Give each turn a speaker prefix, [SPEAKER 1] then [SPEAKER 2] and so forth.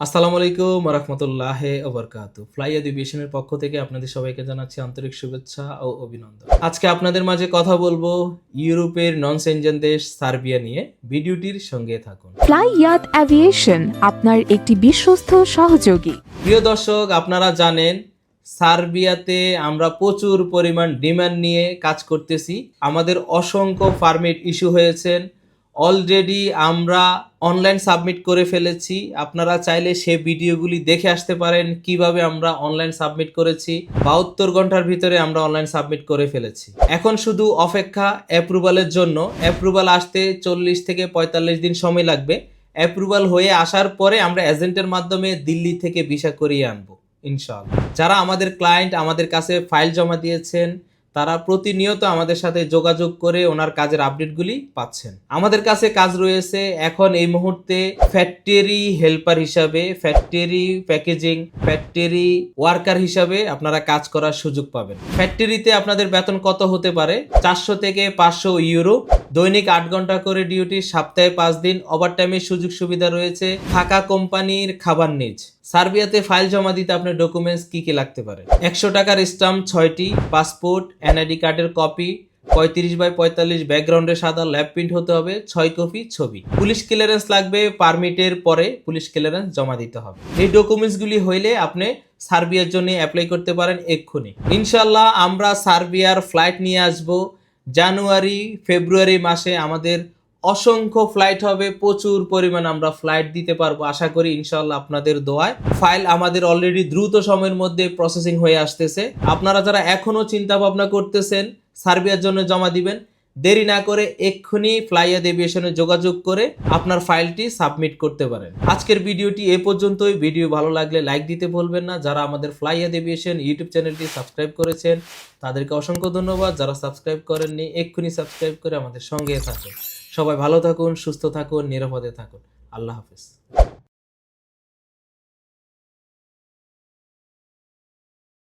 [SPEAKER 1] আসসালামু আলাইকুম রহমতুল্লাহ ওবরকাতু ফ্লাই এডুকেশনের পক্ষ থেকে আপনাদের সবাইকে জানাচ্ছি আন্তরিক শুভেচ্ছা ও অভিনন্দন। আজকে আপনাদের মাঝে কথা বলব ইউরোপের নন সেনজেন দেশ সার্বিয়া নিয়ে। ভিডিওটির সঙ্গে থাকুন।
[SPEAKER 2] ফ্লাই ইয়াত অ্যাভিয়েশন আপনার একটি বিশ্বস্ত সহযোগী।
[SPEAKER 1] প্রিয় দর্শক আপনারা জানেন সার্বিয়াতে আমরা প্রচুর পরিমাণ ডিমান্ড নিয়ে কাজ করতেছি। আমাদের অসংখ্য পারমিট ইস্যু হয়েছেন। অলরেডি আমরা অনলাইন সাবমিট করে ফেলেছি। আপনারা চাইলে সে ভিডিওগুলি দেখে আসতে পারেন, কীভাবে আমরা অনলাইন সাবমিট করেছি। বাহাত্তর ঘণ্টার ভিতরে আমরা অনলাইন সাবমিট করে ফেলেছি। এখন শুধু অপেক্ষা অ্যাপ্রুভালের জন্য। অ্যাপ্রুভাল আসতে চল্লিশ থেকে পঁয়তাল্লিশ দিন সময় লাগবে। অ্যাপ্রুভাল হয়ে আসার পরে আমরা এজেন্টের মাধ্যমে দিল্লি থেকে ভিসা করিয়ে আনব, ইনশাআল্লাহ। যারা আমাদের ক্লায়েন্ট আমাদের কাছে ফাইল জমা দিয়েছেন তারা প্রতিনিয়ত আমাদের সাথে যোগাযোগ করে ওনার কাজের আপডেটগুলি পাচ্ছেন। আমাদের কাছে কাজ রয়েছে এখন এই মুহূর্তে ফ্যাক্টরি হেল্পার হিসাবে, ফ্যাক্টরি প্যাকেজিং, ফ্যাক্টরি ওয়ার্কার হিসাবে আপনারা কাজ করার সুযোগ পাবেন। ফ্যাক্টরিতে আপনাদের বেতন কত হতে পারে? চারশো থেকে পাঁচশো ইউরো দৈনিক আট ঘণ্টা করে ডিউটি, সপ্তাহে পাঁচ দিন ওভারটাইমের সুযোগ সুবিধা রয়েছে থাকা কোম্পানির খাবার নিজ। সার্বিয়াতে ফাইল জমা দিতে আপনার ডকুমেন্টস কি কি লাগতে পারে? একশো টাকার স্টাম্প ছয়টি পাসপোর্ট এনআইডি কার্ডের কপি পঁয়ত্রিশ বাই পঁয়তাল্লিশ ব্যাকগ্রাউন্ডে সাদা ল্যাব প্রিন্ট হতে হবে, ছয় কপি ছবি। পুলিশ ক্লিয়ারেন্স লাগবে পারমিটের পরে পুলিশ ক্লিয়ারেন্স জমা দিতে হবে। এই ডকুমেন্টসগুলি হইলে আপনি সার্বিয়ার জন্য অ্যাপ্লাই করতে পারেন এক্ষুনি। ইনশাল্লাহ আমরা সার্বিয়ার ফ্লাইট নিয়ে আসব জানুয়ারি, ফেব্রুয়ারি মাসে আমাদের অসংখ্য ফ্লাইট হবে। প্রচুর পরিমাণ আমরা ফ্লাইট দিতে পারব, আশা করি ইনশাল্লাহ আপনাদের দোয়ায়। ফাইল আমাদের অলরেডি দ্রুত সময়ের মধ্যে প্রসেসিং হয়ে আসতেছে। আপনারা যারা এখনও চিন্তা ভাবনা করতেছেন, সার্বিয়ার জন্য জমা দিবেন দেরি না করে এক্ষুনি ফ্লাইয়াদ এভিয়েশনে যোগাযোগ করে আপনার ফাইলটি সাবমিট করতে পারেন। আজকের ভিডিওটি এ পর্যন্তই। ভিডিও ভালো লাগলে লাইক দিতে ভুলবেন না। যারা আমাদের ফ্লাইয়াদ এভিয়েশন ইউটিউব চ্যানেলটি সাবস্ক্রাইব করেছেন, তাদেরকে অসংখ্য ধন্যবাদ। যারা সাবস্ক্রাইব করেননি, এক্ষুনি সাবস্ক্রাইব করে আমাদের সঙ্গে থাকুন। সবাই ভালো থাকুন, সুস্থ থাকুন, নিরাপদে থাকুন। আল্লাহ হাফিজ।